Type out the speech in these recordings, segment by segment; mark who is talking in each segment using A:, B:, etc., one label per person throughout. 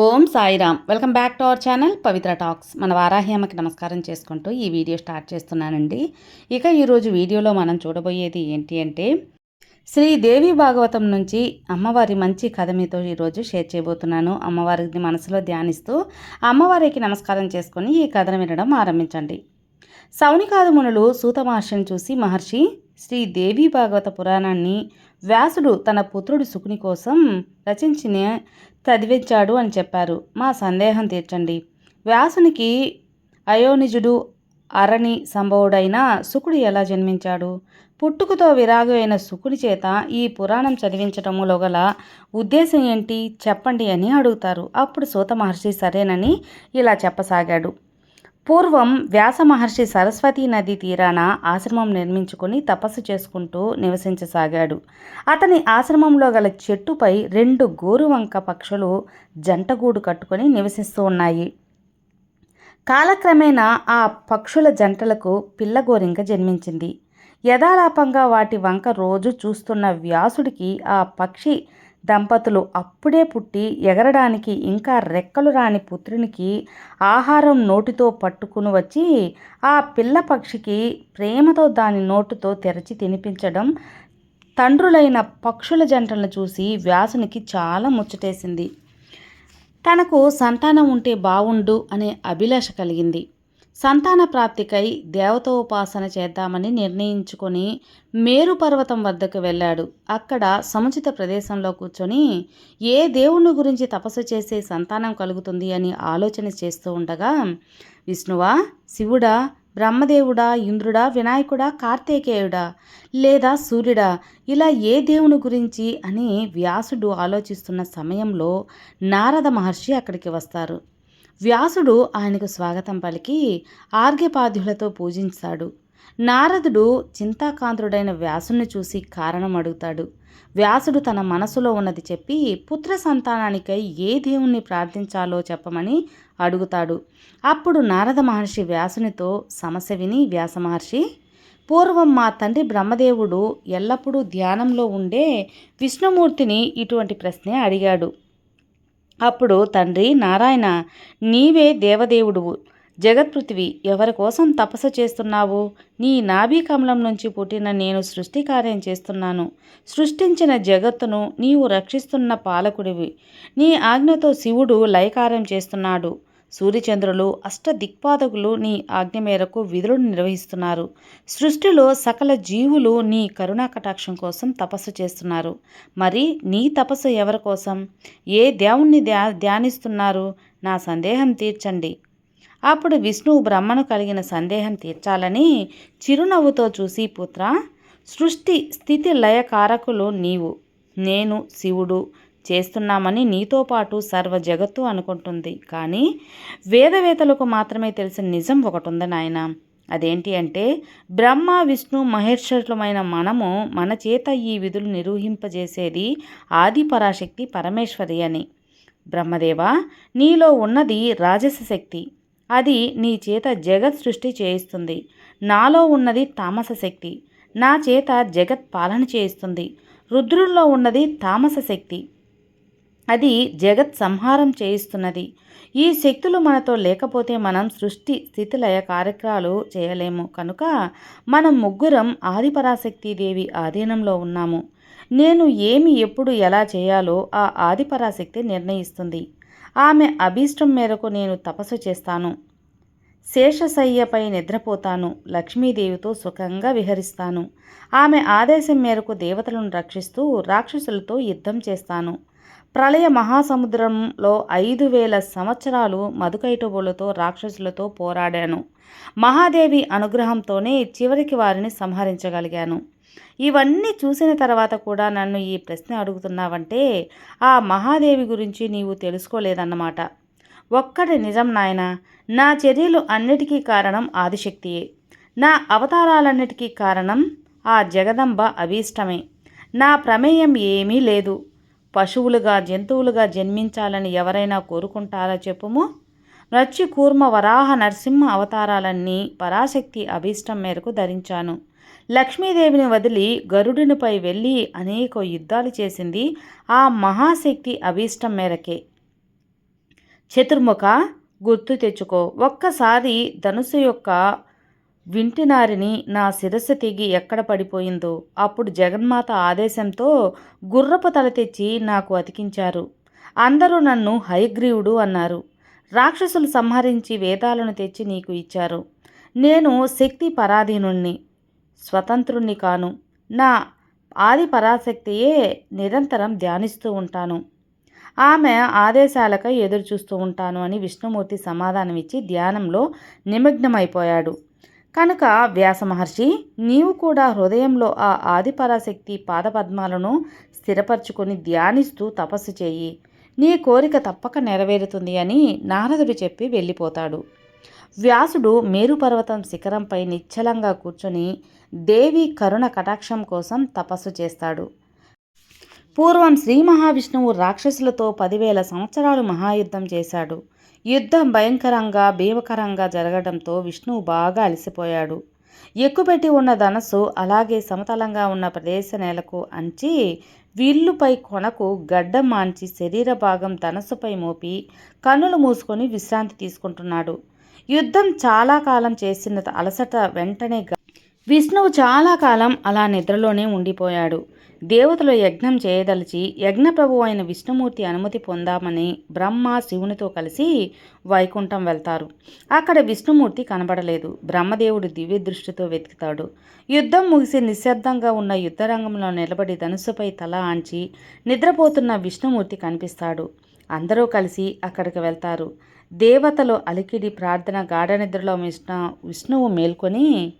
A: Om Sairam. Welcome back to our channel Pavitra talks. మన వారాహ్యమకి నమస్కారం చేసుకుంటూ ఈ వీడియో స్టార్ట్ చేస్తున్నానండి. ఇక ఈరోజు వీడియోలో మనం చూడబోయేది ఏంటి అంటే శ్రీ దేవి భాగవతం నుంచి అమ్మవారి మంచి కథ మీతో ఈరోజు షేర్ చేయబోతున్నాను. అమ్మవారిని మనసులో ధ్యానిస్తూ అమ్మవారికి నమస్కారం చేసుకొని ఈ కథను వినడం ఆరంభించండి. సౌనికాదు సూతమహర్షిని చూసి మహర్షి శ్రీ దేవి భాగవత పురాణాన్ని వ్యాసుడు తన పుత్రుడి శుకుని కోసం రచించిన చదివించాడు అని చెప్పారు. మా సందేహం తీర్చండి. వ్యాసునికి అయోనిజుడు అరణి సంభవుడైన సుకుడు ఎలా జన్మించాడు? పుట్టుకతో విరాగమైన సుకుడి చేత ఈ పురాణం చదివించటములో గల ఉద్దేశం ఏంటి? చెప్పండి అని అడుగుతారు. అప్పుడు సూత మహర్షి సరేనని ఇలా చెప్పసాగాడు. పూర్వం వ్యాస మహర్షి సరస్వతీ నది తీరాన ఆశ్రమం నిర్మించుకొని తపస్సు చేసుకుంటూ నివసించసాగాడు. అతని ఆశ్రమంలో గల చెట్టుపై రెండు గోరువంక పక్షులు జంటగూడు కట్టుకొని నివసిస్తూ ఉన్నాయి. కాలక్రమేణా ఆ పక్షుల జంటలకు పిల్లగోరింక జన్మించింది. యథాలాపంగా వాటి వంక రోజు చూస్తున్న వ్యాసుడికి ఆ పక్షి దంపతులు అప్పుడే పుట్టి ఎగరడానికి ఇంకా రెక్కలు రాని పుత్రునికి ఆహారం నోటితో పట్టుకుని వచ్చి ఆ పిల్ల పక్షికి ప్రేమతో దాని నోటుతో తెరచి తినిపించడం తండ్రులైన పక్షుల జంటలను చూసి వ్యాసునికి చాలా ముచ్చటేసింది. తనకు సంతానం ఉంటే బావుండు అనే అభిలాష కలిగింది. సంతాన ప్రాప్తికై దేవతోపాసన చేద్దామని నిర్ణయించుకొని మేరు పర్వతం వద్దకు వెళ్ళాడు. అక్కడ సముచిత ప్రదేశంలో కూర్చొని ఏ దేవుని గురించి తపస్సు చేసే సంతానం కలుగుతుంది అని ఆలోచన చేస్తూ ఉండగా విష్ణువా శివుడా బ్రహ్మదేవుడా ఇంద్రుడా వినాయకుడా కార్తీకేయుడా లేదా సూర్యుడా ఇలా ఏ దేవుని గురించి అని వ్యాసుడు ఆలోచిస్తున్న సమయంలో నారద మహర్షి అక్కడికి వస్తారు. వ్యాసుడు ఆయనకు స్వాగతం పలికి ఆర్ఘ్యపాద్యులతో పూజించాడు. నారదుడు చింతాకాంతుడైన వ్యాసుని చూసి కారణం అడుగుతాడు. వ్యాసుడు తన మనసులో ఉన్నది చెప్పి పుత్ర సంతానానికై ఏ దేవుణ్ణి ప్రార్థించాలో చెప్పమని అడుగుతాడు. అప్పుడు నారద మహర్షి వ్యాసునితో సమస్య విని వ్యాస మహర్షి పూర్వం మా తండ్రి బ్రహ్మదేవుడు ఎల్లప్పుడూ ధ్యానంలో ఉండే విష్ణుమూర్తిని ఇటువంటి ప్రశ్నే అడిగాడు. అప్పుడు తండ్రి నారాయణ నీవే దేవదేవుడువు. జగత్పృథివి ఎవరి కోసం తపస్సు చేస్తున్నావు? నీ నాభీ కమలం నుంచి పుట్టిన నేను సృష్టి కార్యం చేస్తున్నాను. సృష్టించిన జగత్తును నీవు రక్షిస్తున్న పాలకుడివి. నీ ఆజ్ఞతో శివుడు లయకార్యం చేస్తున్నాడు. సూర్యచంద్రులు అష్టదిక్పాదకులు నీ ఆజ్ఞ మేరకు విధులు నిర్వహిస్తున్నారు. సృష్టిలో సకల జీవులు నీ కరుణా కటాక్షం కోసం తపస్సు చేస్తున్నారు. మరి నీ తపస్సు ఎవరి కోసం? ఏ దేవుణ్ణి ధ్యా ధ్యానిస్తున్నారు? నా సందేహం తీర్చండి. అప్పుడు విష్ణువు బ్రహ్మను కలిగిన సందేహం తీర్చాలని చిరునవ్వుతో చూసి పుత్ర సృష్టి స్థితి లయకారకులు నీవు. నేను శివుడు చేస్తున్నామని నీతో పాటు సర్వ జగత్తు అనుకుంటుంది. కానీ వేదవేతలకు మాత్రమే తెలిసిన నిజం ఒకటి ఉంది నాయన? అదేంటి అంటే బ్రహ్మ విష్ణు మహేశ్వరులమైన మనము మన చేత ఈ విధులు నిరూహింపజేసేది ఆది పరాశక్తి పరమేశ్వరి అని. బ్రహ్మదేవ నీలో ఉన్నది రాజస శక్తి. అది నీ చేత జగత్ సృష్టి చేయిస్తుంది. నాలో ఉన్నది తామస శక్తి. నా చేత జగత్ పాలన చేయిస్తుంది. రుద్రుల్లో ఉన్నది తామస శక్తి. అది జగత్ సంహారం చేయిస్తున్నది. ఈ శక్తులు మనతో లేకపోతే మనం సృష్టి స్థితిలయ కార్యక్రమాలు చేయలేము. కనుక మనం ముగ్గురం ఆదిపరాశక్తిదేవి ఆధీనంలో ఉన్నాము. నేను ఏమి ఎప్పుడు ఎలా చేయాలో ఆ ఆదిపరాశక్తి నిర్ణయిస్తుంది. ఆమె అభీష్టం మేరకు నేను తపస్సు చేస్తాను. శేషశయ్యపై నిద్రపోతాను. లక్ష్మీదేవితో సుఖంగా విహరిస్తాను. ఆమె ఆదేశం మేరకు దేవతలను రక్షిస్తూ రాక్షసులతో యుద్ధం చేస్తాను. ప్రళయ మహాసముద్రంలో ఐదు వేల సంవత్సరాలు మధుకైటబులతో రాక్షసులతో పోరాడాను. మహాదేవి అనుగ్రహంతోనే చివరికి వారిని సంహరించగలిగాను. ఇవన్నీ చూసిన తర్వాత కూడా నన్ను ఈ ప్రశ్న అడుగుతున్నావంటే ఆ మహాదేవి గురించి నీవు తెలుసుకోలేదన్నమాట. ఒక్కటి నిజం నాయన నా చర్యలు అన్నిటికీ కారణం ఆదిశక్తియే. నా అవతారాలన్నిటికీ కారణం ఆ జగదంబ అభీష్టమే. నా ప్రమేయం ఏమీ లేదు. పశువులుగా జంతువులుగా జన్మించాలని ఎవరైనా కోరుకుంటారా చెప్పుము? నచ్చి కూర్మ వరాహ నరసింహ అవతారాలన్నీ పరాశక్తి అభీష్టం మేరకు ధరించాను. లక్ష్మీదేవిని వదిలి గరుడునిపై వెళ్ళి అనేక యుద్ధాలు చేసింది ఆ మహాశక్తి అభీష్టం మేరకే. చతుర్ముఖ గుర్తు తెచ్చుకో. ఒక్కసారి ధనుసు యొక్క వింటినారిని నా శిరస్సు తెగి ఎక్కడ పడిపోయిందో. అప్పుడు జగన్మాత ఆదేశంతో గుర్రపు తల తెచ్చి నాకు అతికించారు. అందరూ నన్ను హయగ్రీవుడు అన్నారు. రాక్షసులు సంహరించి వేదాలను తెచ్చి నీకు ఇచ్చారు. నేను శక్తి పరాధీనుణ్ణి స్వతంత్రుణ్ణి కాను. నా ఆది పరాశక్తియే నిరంతరం ధ్యానిస్తూ ఉంటాను. ఆమె ఆదేశాలకై ఎదురు చూస్తూ ఉంటాను అని విష్ణుమూర్తి సమాధానమిచ్చి ధ్యానంలో నిమగ్నమైపోయాడు. కనుక వ్యాస మహర్షి నీవు కూడా హృదయంలో ఆ ఆదిపరాశక్తి పాదపద్మాలను స్థిరపరచుకొని ధ్యానిస్తూ తపస్సు చేయి. నీ కోరిక తప్పక నెరవేరుతుంది అని నారదుడు చెప్పి వెళ్ళిపోతాడు. వ్యాసుడు మేరుపర్వతం శిఖరంపై నిశ్చలంగా కూర్చొని దేవి కరుణ కటాక్షం కోసం తపస్సు చేస్తాడు. పూర్వం శ్రీ మహావిష్ణువు రాక్షసులతో పదివేల సంవత్సరాలు మహాయుద్ధం చేశాడు. యుద్ధం భయంకరంగా భీమకరంగా జరగడంతో విష్ణువు బాగా అలసిపోయాడు. ఎక్కుపెట్టి ఉన్న ధనస్సు అలాగే సమతలంగా ఉన్న ప్రదేశ నేలకు అంచి విల్లుపై కొనకు గడ్డం మాంచి శరీర భాగం ధనస్సుపై మోపి కన్నులు మూసుకొని విశ్రాంతి తీసుకుంటున్నాడు. యుద్ధం చాలా కాలం చేసిన అలసట వెంటనే విష్ణువు చాలా కాలం అలా నిద్రలోనే ఉండిపోయాడు. దేవతలు యజ్ఞం చేయదలిచి యజ్ఞప్రభు అయిన విష్ణుమూర్తి అనుమతి పొందామని బ్రహ్మ శివునితో కలిసి వైకుంఠం వెళ్తారు. అక్కడ విష్ణుమూర్తి కనబడలేదు. బ్రహ్మదేవుడు దివ్య దృష్టితో వెతుకుతాడు. యుద్ధం ముగిసి నిశ్శబ్దంగా ఉన్న యుద్ధరంగంలో నిలబడి ధనుస్సుపై తల ఆంచి నిద్రపోతున్న విష్ణుమూర్తి కనిపిస్తాడు. అందరూ కలిసి అక్కడికి వెళ్తారు. దేవతలు అలికిడి ప్రార్థన గాఢ నిద్రలో విష్ణు విష్ణువు మేల్కొని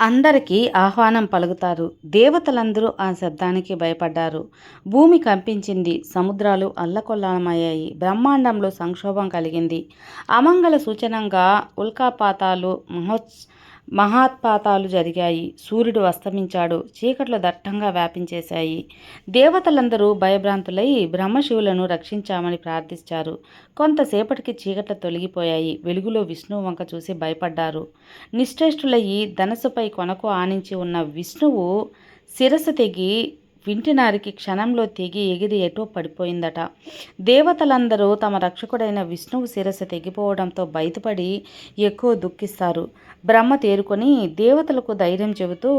A: అందరికీ ఆహ్వానం పలుకుతారు. దేవతలందరూ ఆ శబ్దానికి భయపడ్డారు. భూమి కంపించింది సముద్రాలు అల్లకొల్లమయ్యాయి బ్రహ్మాండంలో సంక్షోభం కలిగింది. అమంగళ సూచనంగా ఉల్కాపాతాలు మహోత్స మహాత్పాతాలు జరిగాయి. సూర్యుడు అస్తమించాడు. చీకట్లు దట్టంగా వ్యాపించేశాయి. దేవతలందరూ భయభ్రాంతులై బ్రహ్మశివులను రక్షించామని ప్రార్థించారు. కొంతసేపటికి చీకట్లు తొలగిపోయాయి. వెలుగులో విష్ణువు వంక చూసి భయపడ్డారు. నిశ్చేష్టులయ్యి ధనసుపై కొనకు ఆనించి ఉన్న విష్ణువు శిరస్సు తెగి వింటినారికి క్షణంలో తెగి ఎగిరి ఎటో పడిపోయిందట. దేవతలందరూ తమ రక్షకుడైన విష్ణువు శిరస్సు తెగిపోవడంతో బయటపడి ఎక్కువ దుఃఖిస్తారు. బ్రహ్మ తేరుకొని దేవతలకు ధైర్యం చెబుతూ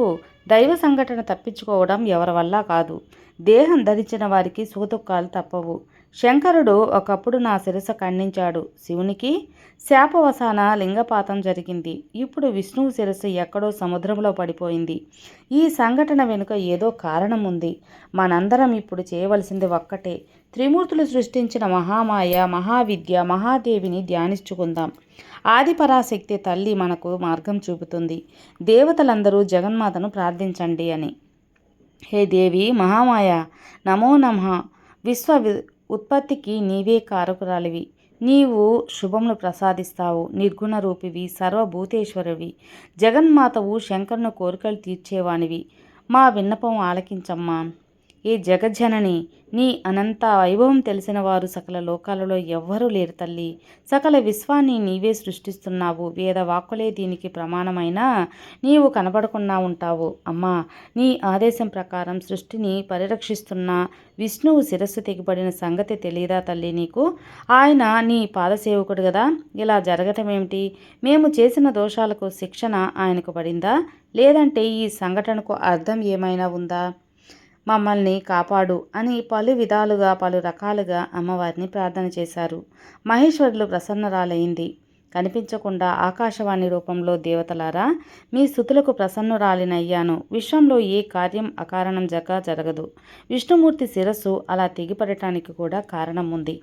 A: దైవ సంఘటన తప్పించుకోవడం ఎవరి వల్ల కాదు. దేహం ధరించిన వారికి సూతుక్కాలు తప్పవు. శంకరుడు ఒకప్పుడు నా శిరస ఖండించాడు. శివునికి శాపవసాన లింగపాతం జరిగింది. ఇప్పుడు విష్ణువు శిరస్సు ఎక్కడో సముద్రంలో పడిపోయింది. ఈ సంఘటన వెనుక ఏదో కారణం ఉంది మనందరం ఇప్పుడు చేయవలసింది ఒక్కటే. త్రిమూర్తులు సృష్టించిన మహామాయ మహావిద్య మహాదేవిని ధ్యానించుకుందాం. ఆదిపరాశక్తి తల్లి మనకు మార్గం చూపుతుంది. దేవతలందరూ జగన్మాతను ప్రార్థించండి అని. హే దేవి మహామాయ నమో నమ. విశ్వ ఉత్పత్తికి నీవే కారకురాలివి. నీవు శుభములు ప్రసాదిస్తావు. నిర్గుణ రూపివి సర్వభూతేశ్వరివి జగన్మాతవు శంకరుని కోరికలు తీర్చేవానివి. మా విన్నపం ఆలకించమ్మా. ఏ జగజ్జనని నీ అనంత వైభవం తెలిసిన వారు సకల లోకాలలో ఎవ్వరూ లేరు తల్లి. సకల విశ్వాన్ని నీవే సృష్టిస్తున్నావు. వేద వాక్కులే దీనికి ప్రమాణమైనా నీవు కనబడకుండా ఉంటావు. అమ్మా నీ ఆదేశం ప్రకారం సృష్టిని పరిరక్షిస్తున్న విష్ణువు శిరస్సు తెగిపడిన సంగతి తెలియదా తల్లి నీకు? ఆయన నీ పాదసేవకుడు కదా ఇలా జరగటం ఏమిటి మేము చేసిన దోషాలకు శిక్షణ ఆయనకు పడిందా? లేదంటే ఈ సంఘటనకు అర్థం ఏమైనా ఉందా? మమ్మల్ని కాపాడు అని పలు విధాలుగా పలు రకాలుగా అమ్మవారిని ప్రార్థన చేశారు. మహేశ్వరులు ప్రసన్నరాలైంది. కనిపించకుండా ఆకాశవాణి రూపంలో దేవతలారా మీ స్థుతులకు ప్రసన్నురాలినయ్యాను. విశ్వంలో ఏ కార్యం అకారణం జగ జరగదు. విష్ణుమూర్తి శిరస్సు అలా తెగిపడటానికి కూడా కారణం ఉంది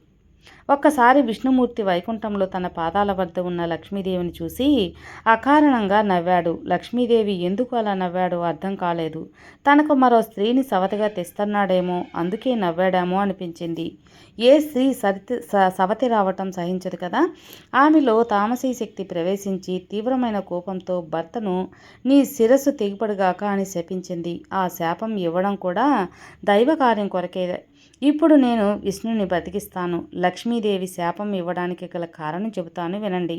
A: ఒక్కసారి విష్ణుమూర్తి వైకుంఠంలో తన పాదాల వద్ద ఉన్న లక్ష్మీదేవిని చూసి అకారణంగా నవ్వాడు. లక్ష్మీదేవి ఎందుకు అలా నవ్వాడో అర్థం కాలేదు. తనకు మరో స్త్రీని సవతిగా తెస్తున్నాడేమో అందుకే నవ్వాడేమో అనిపించింది. ఏ స్త్రీ సరితి సవతి రావటం సహించదు కదా? ఆమెలో తామసీ శక్తి ప్రవేశించి తీవ్రమైన కోపంతో భర్తను నీ శిరస్సు తెగిపడుగాక అని శపించింది. ఆ శాపం ఇవ్వడం కూడా దైవ కార్యం కొరకే ఇప్పుడు నేను విష్ణుని బతికిస్తాను. లక్ష్మీదేవి శాపం ఇవ్వడానికి గల కారణం చెబుతాను వినండి.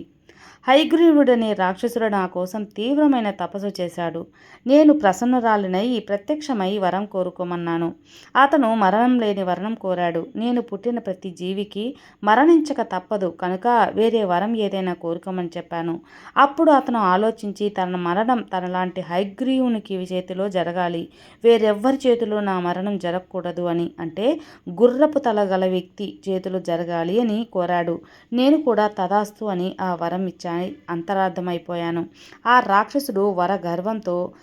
A: హైగ్రీవుడనే రాక్షసుడు నా కోసం తీవ్రమైన తపస్సు చేశాడు. నేను ప్రసన్నరాలినై ప్రత్యక్షమై వరం కోరుకోమన్నాను. అతను మరణం లేని వరం కోరాడు. నేను పుట్టిన ప్రతి జీవికి మరణించక తప్పదు. కనుక వేరే వరం ఏదైనా కోరుకోమని చెప్పాను. అప్పుడు అతను ఆలోచించి తన మరణం తనలాంటి హైగ్రీవునికి చేతిలో జరగాలి. వేరెవ్వరి చేతిలో నా మరణం జరగకూడదు అని అంటే గుర్రపు తల గల వ్యక్తి చేతిలో జరగాలి అని కోరాడు. నేను కూడా తదాస్తు అని ఆ వరం ఇచ్చాను అంతరార్థమైపోయాను. ఆ రాక్షసుడు వర గర్వంతో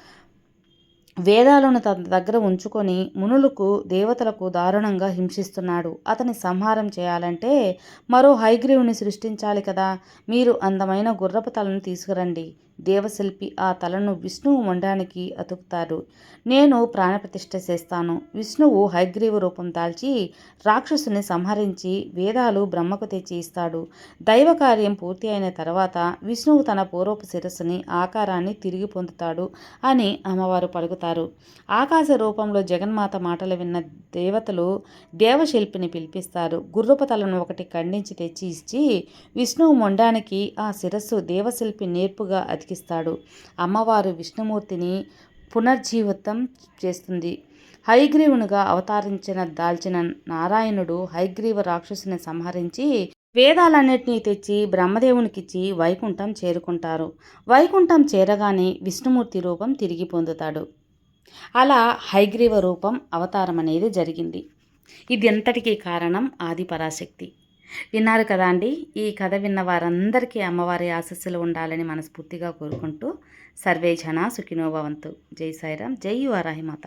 A: వేదాలను తన దగ్గర ఉంచుకొని మునులకు దేవతలకు దారుణంగా హింసిస్తున్నాడు. అతని సంహారం చేయాలంటే మరో హైగ్రీవుని సృష్టించాలి కదా. మీరు అందమైన గుర్రపు తలను తీసుకురండి. దేవశిల్పి ఆ తలను విష్ణువు మొండానికి అతుకుతారు. నేను ప్రాణప్రతిష్ఠ చేస్తాను. విష్ణువు హైగ్రీవ రూపం దాల్చి రాక్షసుని సంహరించి వేదాలు బ్రహ్మకు తెచ్చి ఇస్తాడు. దైవ కార్యం పూర్తి అయిన తర్వాత విష్ణువు తన పూర్వపు శిరస్సుని ఆకారాన్ని తిరిగి పొందుతాడు అని అమ్మవారు పలుకుతారు. ఆకాశ రూపంలో జగన్మాత మాటలు విన్న దేవతలు దేవశిల్పిని పిలిపిస్తారు. గుర్రపు తలను ఒకటి ఖండించి తెచ్చి ఇచ్చి విష్ణువు మొండానికి ఆ శిరస్సు దేవశిల్పి నేర్పుగా బ్రతికిస్తాడు అమ్మవారు విష్ణుమూర్తిని పునర్జీవితం చేస్తుంది. హైగ్రీవునిగా అవతరించిన దాల్చిన నారాయణుడు హైగ్రీవ రాక్షసుని సంహరించి వేదాలన్నిటినీ తెచ్చి బ్రహ్మదేవునికిచ్చి వైకుంఠం చేరుకుంటారు. వైకుంఠం చేరగానే విష్ణుమూర్తి రూపం తిరిగి పొందుతాడు. అలా హైగ్రీవ రూపం అవతారం అనేది జరిగింది. ఇది ఎంతటికీ కారణం? ఆది పరాశక్తి విన్నారు కదా అండి. ఈ కథ విన్న వారందరికీ అమ్మవారి ఆశస్సులు ఉండాలని మనస్ఫూర్తిగా కోరుకుంటూ సర్వే జన సుఖినోభవంతు జై సాయిరామ్. జై వారాహిమాత